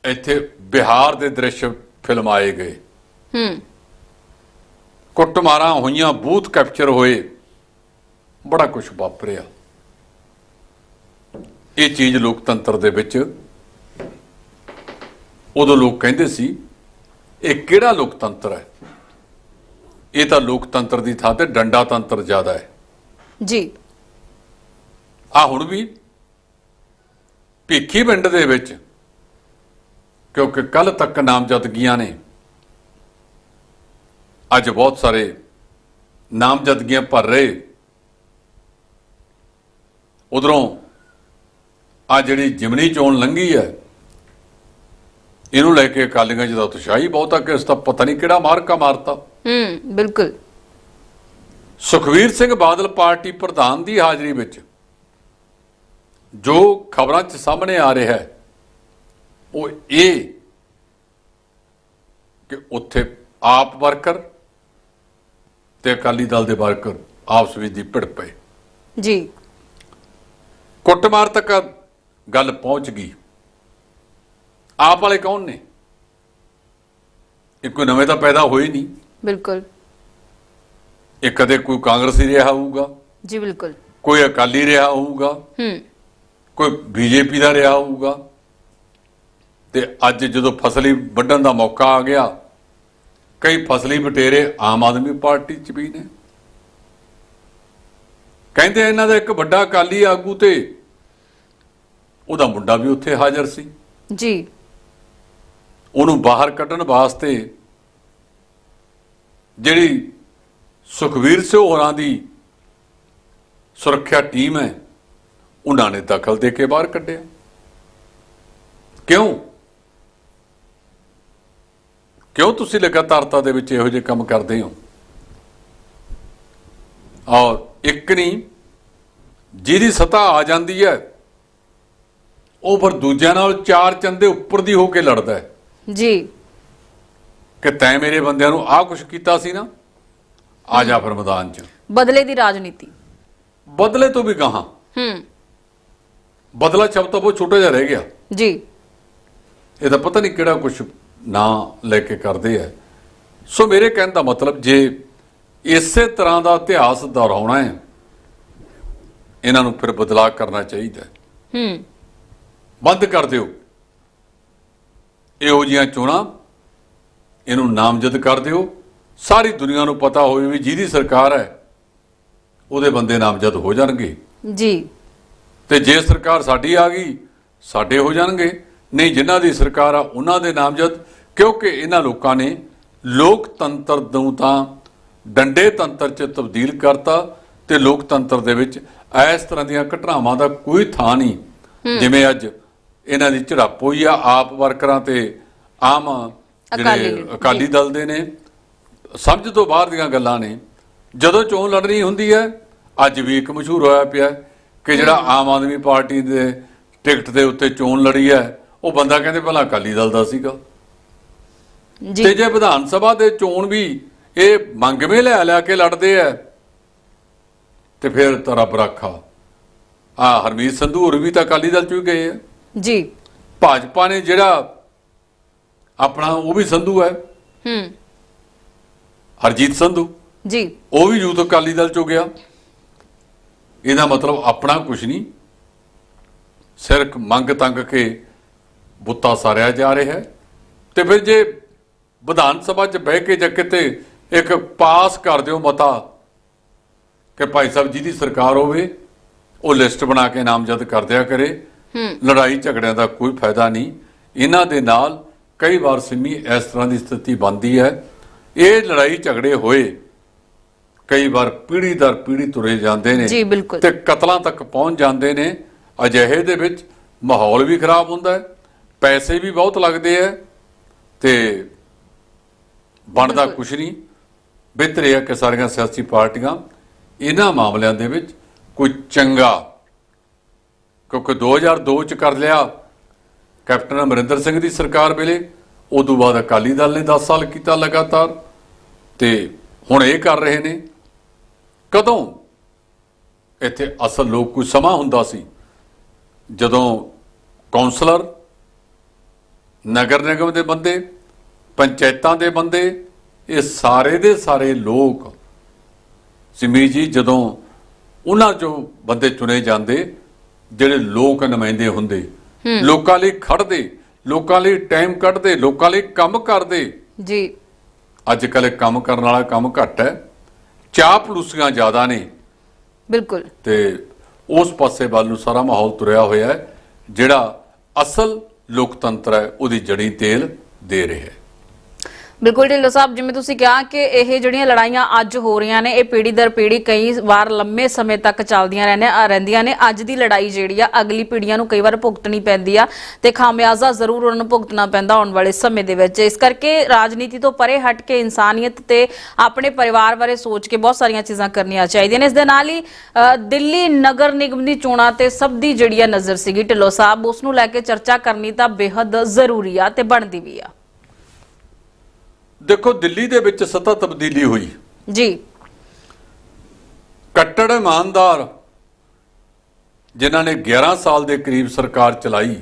ਇੱਥੇ ਬਿਹਾਰ ਦੇ ਦ੍ਰਿਸ਼ ਫਿਲਮਾਏ ਗਏ। ਹੂੰ। ਕੁੱਟਮਾਰਾਂ ਹੋਈਆਂ ਬੂਥ ਕੈਪਚਰ ਹੋਏ ਬੜਾ ਕੁਝ ਵਾਪਰਿਆ। ਇਹ ਚੀਜ਼ ਲੋਕਤੰਤਰ ਦੇ ਵਿੱਚ ਉਦੋਂ ਲੋਕ ਕਹਿੰਦੇ ਸੀ ਇਹ ਕਿਹੜਾ ਲੋਕਤੰਤਰ ਹੈ? ਇਹ ਤਾਂ ਲੋਕਤੰਤਰ ਦੀ ਥਾਂ ਤੇ ਡੰਡਾ ਤੰਤਰ ਜ਼ਿਆਦਾ ਹੈ। ਜੀ। ਆ ਹੁਣ ਵੀ ਭਿੱਖੀ ਪਿੰਡ ਦੇ ਵਿੱਚ ਕਿਉਂਕਿ ਕੱਲ ਤੱਕ ਨਾਮਜ਼ਦਗੀਆਂ ਨੇ ਅੱਜ ਬਹੁਤ ਸਾਰੇ ਨਾਮਜ਼ਦਗੀਆਂ ਭਰ ਰਹੇ। ਉਧਰੋਂ ਆ ਜਿਹੜੀ ਜਿਮਨੀ ਚੋਣ ਲੰਘੀ ਹੈ ਇਹਨੂੰ ਲੈ ਕੇ ਅਕਾਲੀਆਂ ਤਾਂ ਉਤਸ਼ਾਹੀ ਬਹੁਤਾ ਕਿ ਇਸ ਦਾ ਪਤਾ ਨਹੀਂ ਕਿਹੜਾ ਮਾਰਕਾ ਮਾਰਤਾ। ਹੂੰ ਬਿਲਕੁਲ। ਸੁਖਵੀਰ ਸਿੰਘ ਬਾਦਲ ਪਾਰਟੀ ਪ੍ਰਧਾਨ ਦੀ ਹਾਜ਼ਰੀ ਵਿੱਚ ਜੋ ਖਬਰਾਂ 'ਚ ਸਾਹਮਣੇ ਆ ਰਿਹਾ ਹੈ ਉਹ ਇਹ ਕਿ ਉੱਥੇ ਆਪ ਵਰਕਰ ਤੇ ਅਕਾਲੀ ਦਲ ਦੇ ਵਰਕਰ ਆਪਸ ਵਿੱਚ ਦੀ ਭਿੜ ਪਏ। ਜੀ। ਕੁੱਟਮਾਰ ਤੱਕ ਗੱਲ ਪਹੁੰਚ ਗਈ। ਆਪ ਵਾਲੇ ਕੌਣ ਨੇ? ਇਹ ਕੋਈ ਨਵੇਂ ਤਾਂ ਪੈਦਾ ਹੋਏ ਨਹੀਂ। ਬਿਲਕੁਲ। ਇਹ ਕਦੇ ਕੋਈ ਕਾਂਗਰਸੀ ਰਿਹਾ ਹੋਊਗਾ? ਜੀ ਬਿਲਕੁਲ। ਕੋਈ ਅਕਾਲੀ ਰਿਹਾ ਹੋਊਗਾ? ਹੂੰ। ਕੋਈ ਬੀਜੇਪੀ ਦਾ ਰਿਹਾ ਹੋਊਗਾ? ਤੇ ਅੱਜ ਜਦੋਂ ਫਸਲੀ ਵੱਢਣ ਦਾ ਮੌਕਾ ਆ ਗਿਆ ਕਈ ਫਸਲੀ ਬਟੇਰੇ ਆਮ ਆਦਮੀ ਪਾਰਟੀ ਚ ਵੀ ਨੇ। ਕਹਿੰਦੇ ਇਹਨਾਂ ਦਾ ਇੱਕ ਵੱਡਾ ਅਕਾਲੀ ਆਗੂ ਤੇ ਉਹਦਾ ਮੁੰਡਾ ਵੀ ਉੱਥੇ ਹਾਜ਼ਰ ਸੀ। ਜੀ। ਉਹਨੂੰ ਬਾਹਰ ਕੱਢਣ ਵਾਸਤੇ ਜਿਹੜੀ ਸੁਖਵੀਰ ਸਿੰਘ ਹੋਰਾਂ ਦੀ ਸੁਰੱਖਿਆ ਟੀਮ ਹੈ, ਉਹਨਾਂ ਨੇ ਦਖਲ ਦੇ ਕੇ ਬਾਹਰ ਕੱਢਿਆ। ਕਿਉਂ? ਕਿਉਂ ਤੁਸੀਂ ਲਗਾਤਾਰਤਾ ਦੇ ਵਿੱਚ ਇਹੋ ਜਿਹੇ ਕੰਮ ਕਰਦੇ ਹੋ? ਔਰ ਇੱਕ ਨਹੀਂ, ਜਿਹਦੀ ਸਤਾ ਆ ਜਾਂਦੀ ਹੈ, ਉਹ ਫਿਰ ਦੂਜਿਆਂ ਨਾਲ ਚਾਰ ਚੰਦੇ ਉੱਪਰ ਦੀ ਹੋ ਕੇ ਲੜਦਾ ਹੈ। ਜੀ। ਕਿ ਤੈਂ ਮੇਰੇ ਬੰਦਿਆਂ ਨੂੰ ਆਹ ਕੁਛ ਕੀਤਾ ਸੀ ਨਾ ਆ ਜਾ ਫਿਰ ਮੈਦਾਨ 'ਚ। ਬਦਲੇ ਦੀ ਰਾਜਨੀਤੀ। ਬਦਲੇ ਤੋਂ ਵੀ ਕਹਾ ਹੂੰ। ਬਦਲਾ ਸ਼ਬਦ ਤਾਂ ਬਹੁਤ ਛੋਟਾ ਜਿਹਾ ਰਹਿ ਗਿਆ। ਜੀ। ਇਹ ਤਾਂ ਪਤਾ ਨਹੀਂ ਕਿਹੜਾ ਕੁਛ ਨਾਂ ਲੈ ਕੇ ਕਰਦੇ ਆ। ਸੋ ਮੇਰੇ ਕਹਿਣ ਦਾ ਮਤਲਬ ਜੇ ਇਸੇ ਤਰ੍ਹਾਂ ਦਾ ਇਤਿਹਾਸ ਦੁਹਰਾਉਣਾ ਹੈ ਇਹਨਾਂ ਨੂੰ ਫਿਰ ਬਦਲਾਅ ਕਰਨਾ ਚਾਹੀਦਾ ਹੈ। ਹੂੰ। ਬੰਦ ਕਰ ਦਿਓ। ਇਹੋ ਜੀਆਂ ਚੋਣਾਂ ਇਹਨੂੰ ਨਾਮਜ਼ਦ ਕਰ ਦਿਓ। ਸਾਰੀ ਦੁਨੀਆ ਨੂੰ ਪਤਾ ਹੋਵੇ ਵੀ ਜਿਹਦੀ ਸਰਕਾਰ ਹੈ ਉਹਦੇ ਬੰਦੇ ਨਾਮਜ਼ਦ ਹੋ ਜਾਣਗੇ। ਜੀ। ਤੇ ਜੇ ਸਰਕਾਰ ਸਾਡੀ ਆ ਗਈ ਸਾਡੇ ਹੋ ਜਾਣਗੇ। ਨਹੀਂ ਜਿਨ੍ਹਾਂ ਦੀ ਸਰਕਾਰ ਆ ਉਹਨਾਂ ਦੇ ਨਾਮਜ਼ਦ। ਕਿਉਂਕਿ ਇਹਨਾਂ ਲੋਕਾਂ ਨੇ ਲੋਕਤੰਤਰ ਨੂੰ ਤਾਂ ਡੰਡੇ ਤੰਤਰ 'ਚ ਤਬਦੀਲ ਕਰਤਾ ਤੇ ਲੋਕਤੰਤਰ ਦੇ ਵਿੱਚ ਇਸ ਤਰ੍ਹਾਂ ਦੀਆਂ ਘਟਨਾਵਾਂ ਦਾ ਕੋਈ ਥਾਂ ਨਹੀਂ। ਜਿਵੇਂ ਅੱਜ ਇਹਨਾਂ ਦੀ ਝੜਪ ਹੋਈ ਆ ਆਪ ਵਰਕਰਾਂ ਤੇ ਆਮ ਜਿਹੜੇ ਅਕਾਲੀ ਦਲ ਦੇ ਨੇ ਸਮਝ ਤੋਂ ਬਾਹਰ ਦੀਆਂ ਗੱਲਾਂ ਨੇ। ਜਦੋਂ ਚੋਣ ਲੜਨੀ ਹੁੰਦੀ ਹੈ ਅੱਜ ਵੀ ਇੱਕ ਮਸ਼ਹੂਰ ਹੋਇਆ ਪਿਆ ਕਿ ਜਿਹੜਾ ਆਮ ਆਦਮੀ ਪਾਰਟੀ ਦੇ ਟਿਕਟ ਦੇ ਉੱਤੇ ਚੋਣ ਲੜੀ ਹੈ ਉਹ ਬੰਦਾ ਕਹਿੰਦੇ ਪਹਿਲਾਂ ਅਕਾਲੀ ਦਲ ਦਾ ਸੀਗਾ। ਤੇ ਜੀ ਜੇ ਵਿਧਾਨ ਸਭਾ ਦੇ ਚੋਣ ਵੀ ਇਹ ਮੰਗਵੇਂ ਲੈ ਲਿਆ ਕੇ ਲੜਦੇ ਆ ਤੇ ਫਿਰ ਤਾਂ ਰੱਬ ਰਾਖਾ ਆ ਹਰਮੀਤ ਸੰਧੂ ਹੋਰ ਵੀ ਤਾਂ ਅਕਾਲੀ ਦਲ ਚੋਂ ਹੀ ਗਏ ਆ ਜੀ। ਭਾਜਪਾ ਨੇ ਜਿਹੜਾ ਆਪਣਾ ਉਹ ਵੀ ਸੰਧੂ ਹੈ। ਹੂੰ। ਹਰਜੀਤ ਸੰਧੂ। ਜੀ। ਉਹ ਵੀ ਯੂਥ ਅਕਾਲੀ ਦਲ ਚੋਂ ਗਿਆ। ਇਹਦਾ ਮਤਲਬ ਆਪਣਾ ਕੁਝ ਨਹੀਂ। ਸਿਰਫ ਮੰਗ ਤੰਗ ਕੇ ਬੁੱਤਾ ਸਾਰਿਆ ਜਾ ਰਿਹਾ ਹੈ। ਤੇ ਫਿਰ ਜੇ ਵਿਧਾਨ ਸਭਾ 'ਚ ਬਹਿ ਕੇ ਜਾਂ ਕਿਤੇ ਇੱਕ ਪਾਸ ਕਰ ਦਿਓ ਮਤਾ ਕਿ ਭਾਈ ਸਾਹਿਬ ਜੀ ਦੀ ਸਰਕਾਰ ਹੋਵੇ ਉਹ ਲਿਸਟ ਬਣਾ ਕੇ ਨਾਮਜ਼ਦ ਕਰ ਦਿਆ ਕਰੇ। ਲੜਾਈ ਝਗੜਿਆਂ ਦਾ ਕੋਈ ਫਾਇਦਾ ਨਹੀਂ। ਇਹਨਾਂ ਦੇ ਨਾਲ ਕਈ ਵਾਰ ਸਿੰਮੀ ਇਸ ਤਰ੍ਹਾਂ ਦੀ ਸਥਿਤੀ ਬਣਦੀ ਹੈ। ਇਹ ਲੜਾਈ ਝਗੜੇ ਹੋਏ ਕਈ ਵਾਰ ਪੀੜ੍ਹੀ ਦਰ ਪੀੜ੍ਹੀ ਤੁਰੇ ਜਾਂਦੇ ਨੇ ਜੀ, ਬਿਲਕੁਲ। ਤੇ ਕਤਲਾਂ ਤੱਕ ਪਹੁੰਚ ਜਾਂਦੇ ਨੇ। ਅਜਿਹੇ ਦੇ ਵਿੱਚ ਮਾਹੌਲ ਵੀ ਖਰਾਬ ਹੁੰਦਾ ਹੈ ਪੈਸੇ ਵੀ ਬਹੁਤ ਲੱਗਦੇ ਆ ਤੇ ਬਣਦਾ ਕੁਛ ਨਹੀਂ। ਬਿਹਤਰ ਇਹ ਹੈ ਕਿ ਸਾਰੀਆਂ ਸਿਆਸੀ ਪਾਰਟੀਆਂ ਇਹਨਾਂ ਮਾਮਲਿਆਂ ਦੇ ਵਿੱਚ ਕੋਈ ਚੰਗਾ ਕਿਉਂਕਿ 2002 ਚ ਕਰ ਲਿਆ ਕੈਪਟਨ ਅਮਰਿੰਦਰ ਸਿੰਘ ਦੀ ਸਰਕਾਰ ਵੇਲੇ ਉਦੋਂ ਬਾਅਦ ਅਕਾਲੀ ਦਲ ਨੇ 10 ਸਾਲ ਕੀਤਾ ਲਗਾਤਾਰ ਤੇ ਹੁਣ ਇਹ ਕਰ ਰਹੇ ਨੇ। ਕਦੋਂ ਇੱਥੇ ਅਸਲ ਲੋਕ ਕੋਈ ਸਮਾਂ ਹੁੰਦਾ ਸੀ? ਜਦੋਂ ਕਾਉਂਸਲਰ ਨਗਰ ਨਿਗਮ ਦੇ ਬੰਦੇ, ਪੰਚਾਇਤਾਂ ਦੇ ਬੰਦੇ, ਇਹ ਸਾਰੇ ਦੇ ਸਾਰੇ ਲੋਕ ਸਿਮੀ ਜੀ, ਜਦੋਂ ਉਹਨਾਂ ਚੋਂ ਬੰਦੇ ਚੁਣੇ ਜਾਂਦੇ, ਜਿਹੜੇ ਲੋਕ ਨੁਮਾਇੰਦੇ ਹੁੰਦੇ ਲੋਕਾਂ ਲਈ ਖੜਦੇ ਲੋਕਾਂ ਲਈ ਟਾਈਮ ਕੱਢਦੇ ਲੋਕਾਂ ਲਈ ਕੰਮ ਕਰਦੇ। ਜੀ। ਅੱਜ ਕੱਲ੍ਹ ਕੰਮ ਕਰਨ ਵਾਲਾ ਕੰਮ ਘੱਟ ਹੈ। ਚਾਹ ਪਲੂਸੀਆਂ ਜ਼ਿਆਦਾ ਨੇ। ਬਿਲਕੁਲ। ਤੇ ਉਸ ਪਾਸੇ ਵੱਲ ਨੂੰ ਸਾਰਾ ਮਾਹੌਲ ਤੁਰਿਆ ਹੋਇਆ ਹੈ ਜਿਹੜਾ ਅਸਲ ਲੋਕਤੰਤਰ ਹੈ ਉਹਦੀ ਜੜੀ ਤੇਲ ਦੇ ਰਿਹਾ ਹੈ। ਬਿਲਕੁਲ ਢਿੱਲੋਂ ਸਾਹਿਬ, ਜਿਵੇਂ ਤੁਸੀਂ ਕਿਹਾ ਕਿ ਇਹ ਜਿਹੜੀਆਂ ਲੜਾਈਆਂ ਅੱਜ ਹੋ ਰਹੀਆਂ ਨੇ, ਇਹ ਪੀੜ੍ਹੀ ਦਰ ਪੀੜ੍ਹੀ ਕਈ ਵਾਰ ਲੰਮੇ ਸਮੇਂ ਤੱਕ ਚੱਲਦੀਆਂ ਰਹਿੰਦੀਆਂ ਰਹਿੰਦੀਆਂ ਨੇ। ਅੱਜ ਦੀ ਲੜਾਈ ਜਿਹੜੀ ਆ, ਅਗਲੀ ਪੀੜ੍ਹੀਆਂ ਨੂੰ ਕਈ ਵਾਰ ਭੁਗਤਣੀ ਪੈਂਦੀ ਆ ਤੇ ਖਾਮਿਆਜ਼ਾ ਜ਼ਰੂਰ ਉਹਨਾਂ ਨੂੰ ਭੁਗਤਣਾ ਪੈਂਦਾ ਆਉਣ ਵਾਲੇ ਸਮੇਂ ਦੇ ਵਿੱਚ। ਇਸ ਕਰਕੇ ਰਾਜਨੀਤੀ ਤੋਂ ਪਰੇ ਹਟ ਕੇ ਇਨਸਾਨੀਅਤ ਤੇ ਆਪਣੇ ਪਰਿਵਾਰ ਬਾਰੇ ਸੋਚ ਕੇ ਬਹੁਤ ਸਾਰੀਆਂ ਚੀਜ਼ਾਂ ਕਰਨੀਆਂ ਚਾਹੀਦੀਆਂ ਨੇ। ਇਸ ਦੇ ਨਾਲ ਹੀ ਦਿੱਲੀ ਨਗਰ ਨਿਗਮ ਦੀ ਚੋਣਾਂ ਤੇ ਸਭ ਦੀ ਜਿਹੜੀ ਆ ਨਜ਼ਰ ਸੀਗੀ ਢਿੱਲੋਂ ਸਾਹਿਬ, ਉਸ ਨੂੰ ਲੈ ਕੇ ਚਰਚਾ ਕਰਨੀ ਤਾਂ ਬੇहद ਜ਼ਰੂਰੀ ਆ ਤੇ ਬਣਦੀ ਵੀ ਆ। ਦੇਖੋ ਦਿੱਲੀ ਦੇ ਵਿੱਚ ਸੱਤਾ ਤਬਦੀਲੀ ਹੋਈ। ਜੀ। ਕੱਟੜ ਇਮਾਨਦਾਰ ਜਿਨ੍ਹਾਂ ਨੇ 11 ਸਾਲ ਦੇ ਕਰੀਬ ਸਰਕਾਰ ਚਲਾਈ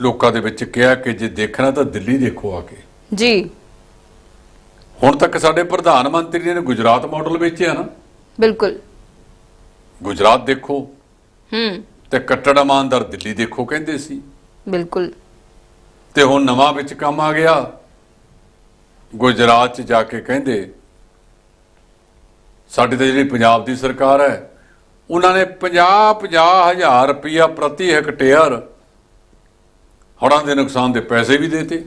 ਲੋਕਾਂ ਦੇ ਵਿੱਚ ਕਿਹਾ ਕਿ ਜੇ ਦੇਖਣਾ ਤਾਂ ਦਿੱਲੀ ਦੇਖੋ ਆ ਕੇ। ਜੀ। ਹੁਣ ਤੱਕ ਸਾਡੇ ਪ੍ਰਧਾਨ ਮੰਤਰੀ ਨੇ ਗੁਜਰਾਤ ਮਾਡਲ ਵੇਚਿਆ ਨਾ। ਬਿਲਕੁਲ। ਗੁਜਰਾਤ ਦੇਖੋ। ਹੂੰ। ਤੇ ਕੱਟੜ ਇਮਾਨਦਾਰ ਦਿੱਲੀ ਦੇਖੋ ਕਹਿੰਦੇ ਸੀ। ਬਿਲਕੁਲ। ਤੇ ਹੁਣ ਨਵਾਂ ਵਿੱਚ ਕੰਮ ਆ ਗਿਆ। ਗੁਜਰਾਤ 'ਚ ਜਾ ਕੇ ਕਹਿੰਦੇ ਸਾਡੀ ਤਾਂ ਜਿਹੜੀ ਪੰਜਾਬ ਦੀ ਸਰਕਾਰ ਹੈ ਉਹਨਾਂ ਨੇ 50 ਹਜ਼ਾਰ ਰੁਪਇਆ ਪ੍ਰਤੀ ਹੈਕਟੇਅਰ ਹੜ੍ਹਾਂ ਦੇ ਨੁਕਸਾਨ ਦੇ ਪੈਸੇ ਵੀ ਦੇਤੇ।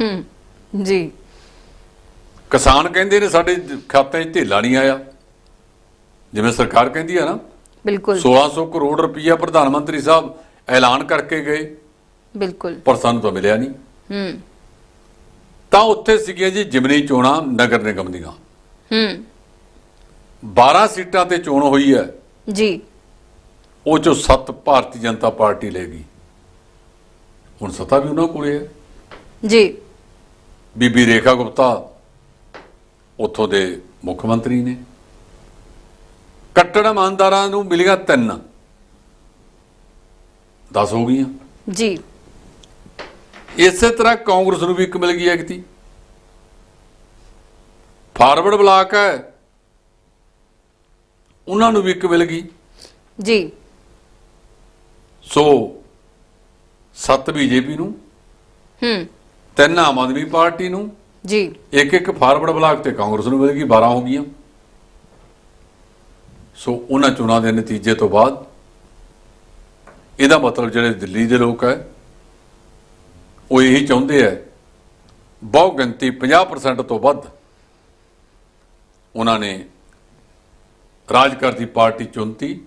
ਹੂੰ ਜੀ। ਕਿਸਾਨ ਕਹਿੰਦੇ ਨੇ ਸਾਡੇ ਖਾਤੇ 'ਚ ਢੇਲਾ ਨਹੀਂ ਆਇਆ। ਜਿਵੇਂ ਸਰਕਾਰ ਕਹਿੰਦੀ ਆ ਨਾ ਬਿਲਕੁਲ। 1600 ਕਰੋੜ ਰੁਪਇਆ ਪ੍ਰਧਾਨ ਮੰਤਰੀ ਸਾਹਿਬ ਐਲਾਨ ਕਰਕੇ ਗਏ। ਬਿਲਕੁਲ। ਪਰ ਸਾਨੂੰ ਤਾਂ ਮਿਲਿਆ ਨਹੀਂ। ਹੂੰ। ਤਾਂ ਉੱਥੇ ਸੀਗੀਆਂ ਜੀ ਜਿਮਨੀ ਚੋਣਾਂ ਨਗਰ ਨਿਗਮ ਦੀਆਂ। ਹੂੰ। 12 ਸੀਟਾਂ ਤੇ ਚੋਣ ਹੋਈ ਹੈ। ਜੀ। ਉਹ ਚੋਂ 7 ਭਾਰਤੀ ਜਨਤਾ ਪਾਰਟੀ ਲੈ ਗਈ। ਹੁਣ ਸੱਤਾ ਵੀ ਉਹਨਾਂ ਕੋਲੇ ਹੈ। ਜੀ। ਬੀਬੀ ਰੇਖਾ ਗੁਪਤਾ ਉੱਥੋਂ ਦੇ ਮੁੱਖ ਮੰਤਰੀ ਨੇ। ਕੱਟੜ ਇਮਾਨਦਾਰਾਂ ਨੂੰ ਮਿਲੀਆਂ ਤਿੰਨ। 10 ਹੋ ਗਈਆਂ। ਜੀ। ਇਸੇ ਤਰ੍ਹਾਂ ਕਾਂਗਰਸ ਨੂੰ ਵੀ ਇੱਕ ਮਿਲ ਗਈ ਐਕਤੀ ਫਾਰਵਰਡ ਬਲਾਕ ਹੈ ਉਹਨਾਂ ਨੂੰ ਵੀ ਇੱਕ ਮਿਲ ਗਈ। ਜੀ। ਸੋ ਸੱਤ ਬੀਜੇਪੀ ਨੂੰ ਹੂੰ। ਤਿੰਨ ਆਮ ਆਦਮੀ ਪਾਰਟੀ ਨੂੰ ਜੀ। ਇੱਕ ਇੱਕ ਫਾਰਵਰਡ ਬਲਾਕ ਤੇ ਕਾਂਗਰਸ ਨੂੰ ਮਿਲ ਗਈ 12 ਹੋ ਗਈਆਂ। ਸੋ ਉਹਨਾਂ ਚੋਣਾਂ ਦੇ ਨਤੀਜੇ ਤੋਂ ਬਾਅਦ ਇਹਦਾ ਮਤਲਬ ਜਿਹੜੇ ਦਿੱਲੀ ਦੇ ਲੋਕ ਹੈ ਉਹ ਇਹੀ ਚਾਹੁੰਦੇ ਹੈ ਬਹੁ ਗਿਣਤੀ 50% ਤੋਂ ਵੱਧ ਉਹਨਾਂ ਨੇ ਰਾਜ ਕਰਦੀ ਪਾਰਟੀ ਚੁਣਤੀ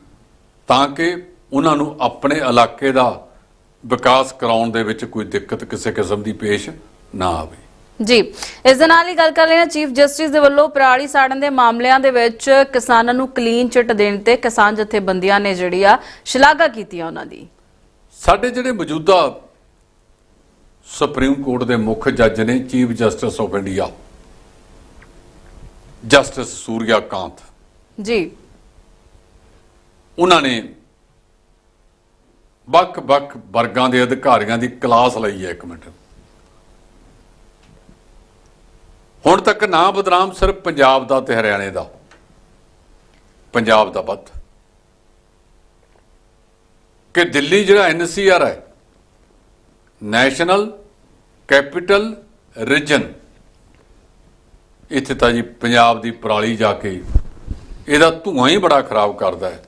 ਤਾਂ ਕਿ ਉਹਨਾਂ ਨੂੰ ਆਪਣੇ ਇਲਾਕੇ ਦਾ ਵਿਕਾਸ ਕਰਾਉਣ ਦੇ ਵਿੱਚ ਕੋਈ ਦਿੱਕਤ ਕਿਸੇ ਕਿਸਮ ਦੀ ਪੇਸ਼ ਨਾ ਆਵੇ। ਜੀ ਇਸ ਦੇ ਨਾਲ ਹੀ ਗੱਲ ਕਰ ਲੈਣਾ ਚੀਫ ਜਸਟਿਸ ਦੇ ਵੱਲੋਂ ਪਰਾਲੀ ਸਾੜਨ ਦੇ ਮਾਮਲਿਆਂ ਦੇ ਵਿੱਚ ਕਿਸਾਨਾਂ ਨੂੰ ਕਲੀਨ ਚਿੱਟ ਦੇਣ ਤੇ ਕਿਸਾਨ ਜਥੇਬੰਦੀਆਂ ਨੇ ਜਿਹੜੀ ਆ ਸ਼ਲਾਘਾ ਕੀਤੀ ਆ ਉਹਨਾਂ ਦੀ। ਸਾਡੇ ਜਿਹੜੇ ਮੌਜੂਦਾ ਸੁਪਰੀਮ ਕੋਰਟ ਦੇ ਮੁੱਖ ਜੱਜ ਨੇ chief justice of India justice Surya Kant. Ji. ਉਹਨਾਂ ਨੇ ਵੱਖ-ਵੱਖ ਵਰਗਾਂ ਦੇ ਅਧਿਕਾਰੀਆਂ ਦੀ ਕਲਾਸ ਲਈ ਹੈ ਇੱਕ ਮਿੰਟ। ਹੁਣ ਤੱਕ ਨਾ ਬਦਨਾਮ ਸਿਰਫ ਪੰਜਾਬ ਦਾ ਤੇ ਹਰਿਆਣੇ ਦਾ। ਪੰਜਾਬ ਦਾ ਵੱਧ। ਕਿ ਦਿੱਲੀ ਜਿਹੜਾ ਐਨਸੀਆਰ ਹੈ ਨੈਸ਼ਨਲ ਕੈਪੀਟਲ ਰੀਜਨ। ਇੱਥੇ ਤਾਂ ਜੀ ਪੰਜਾਬ ਦੀ ਪਰਾਲੀ ਜਾ ਕੇ ਇਹਦਾ ਧੂਆਂ ਹੀ ਬੜਾ ਖਰਾਬ ਕਰਦਾ ਹੈ।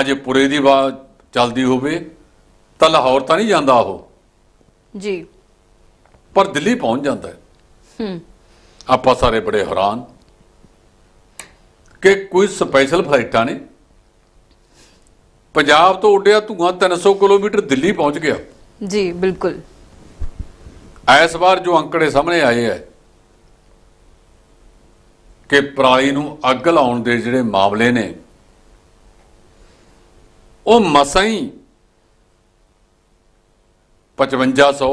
ਅੱਜ ਪੁਰੇ ਦੀ ਆਵਾਜ਼ ਚੱਲਦੀ ਹੋਵੇ ਤਾਂ ਲਾਹੌਰ ਤਾਂ ਨਹੀਂ ਜਾਂਦਾ ਉਹ। ਜੀ। ਪਰ ਦਿੱਲੀ ਪਹੁੰਚ ਜਾਂਦਾ ਹੈ। ਹੂੰ। ਆਪਾਂ ਸਾਰੇ ਬੜੇ ਹੈਰਾਨ ਕਿ ਕੋਈ ਸਪੈਸ਼ਲ ਫਲਾਈਟਾਂ ਨੇ। ਪੰਜਾਬ ਤੋਂ ਉੱਡਿਆ ਧੂਆਂ 300 ਕਿਲੋਮੀਟਰ ਦਿੱਲੀ ਪਹੁੰਚ ਗਿਆ। ਜੀ ਬਿਲਕੁਲ। ਇਸ ਵਾਰ ਜੋ ਅੰਕੜੇ ਸਾਹਮਣੇ ਆਏ ਹੈ ਕਿ ਪਰਾਲੀ ਨੂੰ ਅੱਗ ਲਾਉਣ ਦੇ ਜਿਹੜੇ ਮਾਮਲੇ ਨੇ ਉਹ ਮਸਾਂ ਹੀ 5500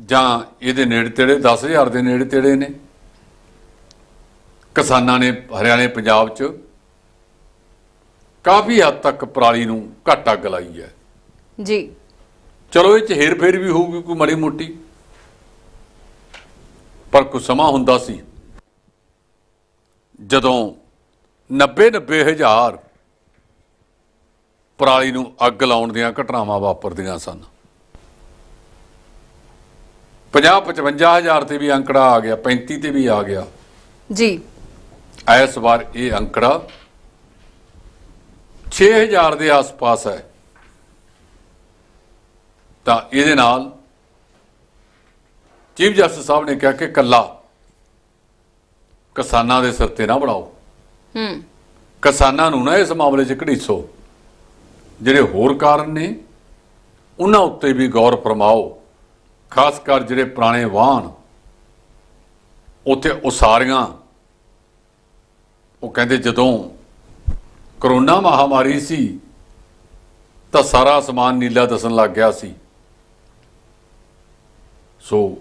ਜਾਂ ਇਹਦੇ ਨੇੜੇ ਤੇੜੇ 10000 ਦੇ ਨੇੜੇ ਤੇੜੇ ਨੇ। ਕਿਸਾਨਾਂ ਨੇ ਹਰਿਆਣੇ ਪੰਜਾਬ 'ਚ ਕਾਫੀ ਹੱਦ ਤੱਕ ਪਰਾਲੀ ਨੂੰ ਘੱਟ ਅੱਗ ਲਾਈ ਹੈ ਜੀ। ਚਲੋ ਇਹ ਚ ਹੇਰ ਫੇਰ ਵੀ ਹੋਊਗੀ ਕੋਈ ਮਾੜੀ ਮੋਟੀ। ਪਰ ਕੁਝ ਸਮਾਂ ਹੁੰਦਾ ਸੀ ਜਦੋਂ 90 90 ਹਜ਼ਾਰ ਪਰਾਲੀ ਨੂੰ ਅੱਗ ਲਾਉਣ ਦੀਆਂ ਘਟਨਾਵਾਂ ਵਾਪਰਦੀਆਂ ਸਨ। 50 55 ਹਜ਼ਾਰ ਤੇ ਵੀ ਅੰਕੜਾ ਆ ਗਿਆ 35 ਤੇ ਵੀ ਆ ਗਿਆ। ਜੀ। ਇਸ ਵਾਰ ਇਹ ਅੰਕੜਾ 6000 ਦੇ ਆਸ-ਪਾਸ ਹੈ। ਤਾਂ ਇਹਦੇ ਨਾਲ ਚੀਫ ਜਸਟਿਸ ਸਾਹਿਬ ਨੇ ਕਿਹਾ ਕਿ ਕੱਲਾ ਕਿਸਾਨਾਂ ਦੇ ਸਿਰ ਤੇ ਨਾ ਬਣਾਓ। ਹੂੰ। ਕਿਸਾਨਾਂ ਨੂੰ ਨਾ ਇਸ ਮਾਮਲੇ 'ਚ ਘੜੀਸੋ। ਜਿਹੜੇ ਹੋਰ ਕਾਰਨ ਨੇ ਉਹਨਾਂ ਉੱਤੇ ਵੀ ਗੌਰ ਫਰਮਾਓ। ਖਾਸ ਕਰ ਜਿਹੜੇ ਪੁਰਾਣੇ ਵਾਹਨ ਉੱਥੇ ਉਸਾਰੀਆਂ। ਉਹ ਕਹਿੰਦੇ ਜਦੋਂ ਕਰੋਨਾ ਮਹਾਮਾਰੀ ਸੀ ਤਾਂ ਸਾਰਾ ਅਸਮਾਨ ਨੀਲਾ ਦਿਸਣ ਲੱਗ ਗਿਆ ਸੀ। ਸੋ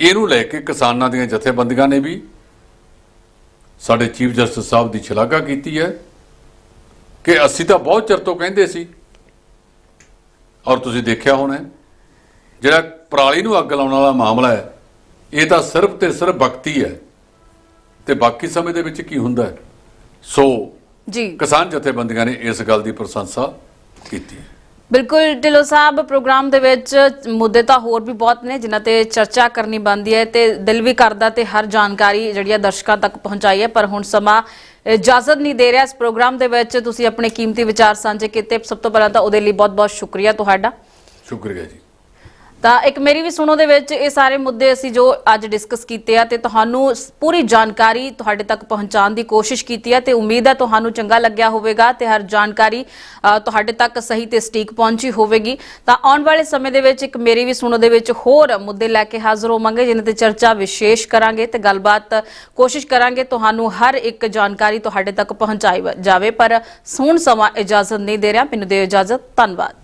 ਇਹਨੂੰ ਲੈ ਕੇ ਕਿਸਾਨਾਂ ਦੀਆਂ ਜਥੇਬੰਦੀਆਂ ਨੇ ਵੀ ਸਾਡੇ ਚੀਫ ਜਸਟਿਸ ਸਾਹਿਬ ਦੀ ਸ਼ਲਾਘਾ ਕੀਤੀ ਹੈ ਕਿ ਅਸੀਂ ਤਾਂ ਬਹੁਤ ਚਿਰ ਤੋਂ ਕਹਿੰਦੇ ਸੀ ਔਰ ਤੁਸੀਂ ਦੇਖਿਆ ਹੋਣਾ ਜਿਹੜਾ ਪਰਾਲੀ ਨੂੰ ਅੱਗ ਲਾਉਣ ਵਾਲਾ ਮਾਮਲਾ ਹੈ ਇਹ ਤਾਂ ਸਿਰਫ ਤੇ ਸਿਰਫ ਵਕਤੀ ਹੈ। ਤੇ ਬਾਕੀ ਸਮੇਂ ਦੇ ਵਿੱਚ ਕੀ ਹੁੰਦਾ ਹੈ? ਸੋ ਜੀ। ਕਿਸਾਨ ਜਥੇਬੰਦੀਆਂ ਨੇ ਇਸ ਗੱਲ ਦੀ ਪ੍ਰਸ਼ੰਸਾ ਕੀਤੀ ਹੈ। ਬਿਲਕੁਲ ਢਿੱਲੋਂ ਸਾਹਿਬ, ਪ੍ਰੋਗਰਾਮ ਦੇ ਵਿੱਚ ਮੁੱਦੇ ਤਾਂ ਹੋਰ ਵੀ ਬਹੁਤ ਨੇ, ਜਿਨ੍ਹਾਂ ਤੇ ਚਰਚਾ ਕਰਨੀ ਬਣਦੀ ਹੈ ਤੇ ਦਿਲ ਵੀ ਕਰਦਾ ਤੇ ਹਰ ਜਾਣਕਾਰੀ ਜਿਹੜੀ ਆ ਦਰਸ਼ਕਾਂ ਤੱਕ ਪਹੁੰਚਾਈ ਹੈ, ਪਰ ਹੁਣ ਸਮਾਂ ਇਜਾਜ਼ਤ ਨਹੀਂ ਦੇ ਰਿਹਾ ਇਸ ਪ੍ਰੋਗਰਾਮ ਦੇ ਵਿੱਚ। ਤੁਸੀਂ ਆਪਣੇ ਕੀਮਤੀ ਵਿਚਾਰ ਸਾਂਝੇ ਕੀਤੇ। ਸਭ ਤੋਂ ਪਹਿਲਾਂ ਤਾਂ ਉਹਦੇ ਲਈ ਬਹੁਤ-ਬਹੁਤ ਸ਼ੁਕਰੀਆ ਤੁਹਾਡਾ। ਸ਼ੁਕਰੀਆ ਜੀ। ਤਾਂ ਇੱਕ ਮੇਰੀ ਵੀ ਸੁਣੋ ਦੇ ਵਿੱਚ ਇਹ ਸਾਰੇ ਮੁੱਦੇ ਅਸੀਂ ਜੋ ਅੱਜ ਡਿਸਕਸ ਕੀਤੇ ਆ ਤੇ ਤੁਹਾਨੂੰ ਪੂਰੀ ਜਾਣਕਾਰੀ ਤੁਹਾਡੇ ਤੱਕ ਪਹੁੰਚਾਉਣ ਦੀ ਕੋਸ਼ਿਸ਼ ਕੀਤੀ ਹੈ ਤੇ ਉਮੀਦ ਹੈ ਤੁਹਾਨੂੰ ਚੰਗਾ ਲੱਗਿਆ ਹੋਵੇਗਾ ਤੇ ਹਰ ਜਾਣਕਾਰੀ ਤੁਹਾਡੇ ਤੱਕ ਸਹੀ ਤੇ ਸਟੀਕ ਪਹੁੰਚੀ ਹੋਵੇਗੀ। ਤਾਂ ਆਉਣ ਵਾਲੇ ਸਮੇਂ ਦੇ ਵਿੱਚ ਇੱਕ ਮੇਰੀ ਵੀ ਸੁਣੋ ਦੇ ਵਿੱਚ ਹੋਰ ਮੁੱਦੇ ਲੈ ਕੇ ਹਾਜ਼ਰ ਹੋਵਾਂਗੇ, ਜਿਨ੍ਹਾਂ ਤੇ ਚਰਚਾ ਵਿਸ਼ੇਸ਼ ਕਰਾਂਗੇ ਤੇ ਗੱਲਬਾਤ ਕੋਸ਼ਿਸ਼ ਕਰਾਂਗੇ, ਤੁਹਾਨੂੰ ਹਰ ਇੱਕ ਜਾਣਕਾਰੀ ਤੁਹਾਡੇ ਤੱਕ ਪਹੁੰਚਾਈ ਜਾਵੇ। ਪਰ ਹੁਣ ਸਮਾਂ ਇਜਾਜ਼ਤ ਨਹੀਂ ਦੇ ਰਿਹਾ। ਮੈਨੂੰ ਦਿਓ ਇਜਾਜ਼ਤ। ਧੰਨਵਾਦ।